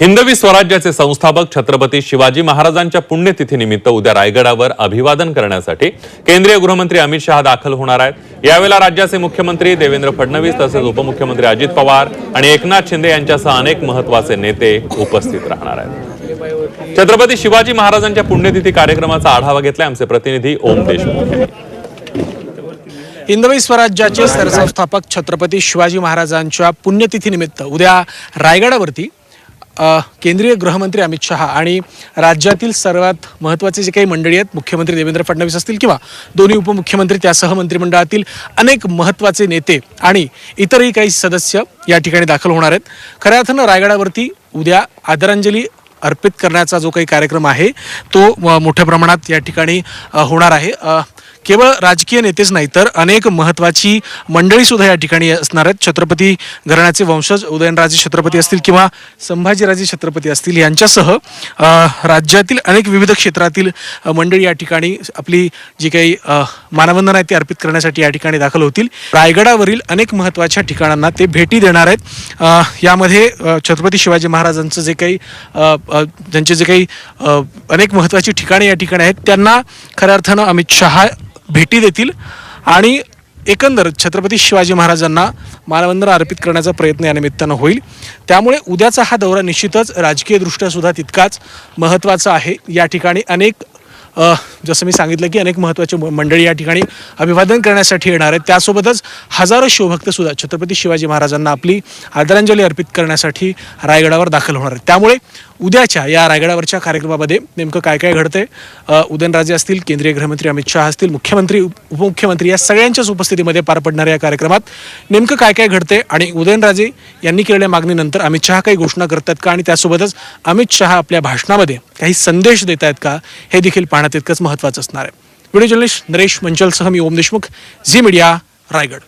हिंदवी स्वराज्याचे संस्थापक छत्रपती शिवाजी महाराजांच्या पुण्यतिथीनिमित्त उद्या रायगडावर अभिवादन करण्यासाठी केंद्रीय गृहमंत्री अमित शहा दाखल होणार आहेत यावेळेला राज्याचे मुख्यमंत्री देवेंद्र फडणवीस तसेच उपमुख्यमंत्री अजित पवार आणि एकनाथ शिंदे यांच्यासह अनेक महत्त्वाचे नेते उपस्थित राहणार आहेत छत्रपती शिवाजी महाराजांच्या पुण्यतिथी कार्यक्रमाचा आढावा घेतलाय आमचे प्रतिनिधी ओम देशमुख यांनी. हिंदवी स्वराज्याचे सरसंस्थापक छत्रपती शिवाजी महाराजांच्या पुण्यतिथीनिमित्त उद्या रायगडावरती केंद्रीय गृहमंत्री अमित शहा आणि राज्यातील सर्वात महत्त्वाचे जे काही मंडळी आहेत मुख्यमंत्री देवेंद्र फडणवीस असतील किंवा दोन्ही उपमुख्यमंत्री त्यासह मंत्रिमंडळातील अनेक महत्त्वाचे नेते आणि इतरही काही सदस्य या ठिकाणी दाखल होणार आहेत. खऱ्या अर्थानं रायगडावरती उद्या आदरांजली अर्पित करण्याचा जो काही कार्यक्रम आहे तो मोठ्या प्रमाणात या ठिकाणी होणार आहे. केवळ राजकीय नेतेच नाही तर अनेक महत्त्वाची मंडळीसुद्धा या ठिकाणी असणार आहेत. छत्रपती घराण्याचे वंशज उदयनराजे छत्रपती असतील किंवा संभाजीराजे छत्रपती असतील यांच्यासह राज्यातील अनेक विविध क्षेत्रातील मंडळी या ठिकाणी आपली जी काही मानवंदना आहे ती अर्पित करण्यासाठी या ठिकाणी दाखल होतील. रायगडावरील अनेक महत्त्वाच्या ठिकाणांना ते भेटी देणार आहेत. यामध्ये छत्रपती शिवाजी महाराजांचं जे काही त्यांचे जे काही अनेक महत्त्वाची ठिकाणे या ठिकाणी आहेत त्यांना खऱ्या अर्थानं अमित शहा भेटी देतील आणि एकंदर छत्रपती शिवाजी महाराजांना मानवंदना अर्पित करण्याचा प्रयत्न या निमित्तानं होईल. त्यामुळे उद्याचा हा दौरा निश्चितच राजकीयदृष्ट्या सुद्धा तितकाच महत्त्वाचा आहे. या ठिकाणी अनेक जसं मी सांगितलं की अनेक महत्त्वाचे म- मंडळी या ठिकाणी अभिवादन करण्यासाठी येणार आहेत. त्यासोबतच हजारो शिवभक्तसुद्धा छत्रपती शिवाजी महाराजांना आपली आदरांजली अर्पित करण्यासाठी रायगडावर दाखल होणार आहेत. त्यामुळे उद्याच्या या रायगडावरच्या कार्यक्रमामध्ये नेमकं काय काय घडतंय? उदयनराजे असतील केंद्रीय गृहमंत्री अमित शहा असतील मुख्यमंत्री उपमुख्यमंत्री या सगळ्यांच्याच उपस्थितीमध्ये पार पडणाऱ्या या कार्यक्रमात नेमकं काय काय घडतंय? आणि उदयनराजे यांनी केलेल्या मागणीनंतर अमित शहा काही घोषणा करतात का? आणि त्यासोबतच अमित शहा आपल्या भाषणामध्ये काही संदेश देत आहेत का? हे देखील पाहणं तितकंच महत्त्वाचं असणार आहे. व्हिडिओ जर्नलिस्ट नरेश मंचलसह मी ओम देशमुख झी मीडिया रायगड.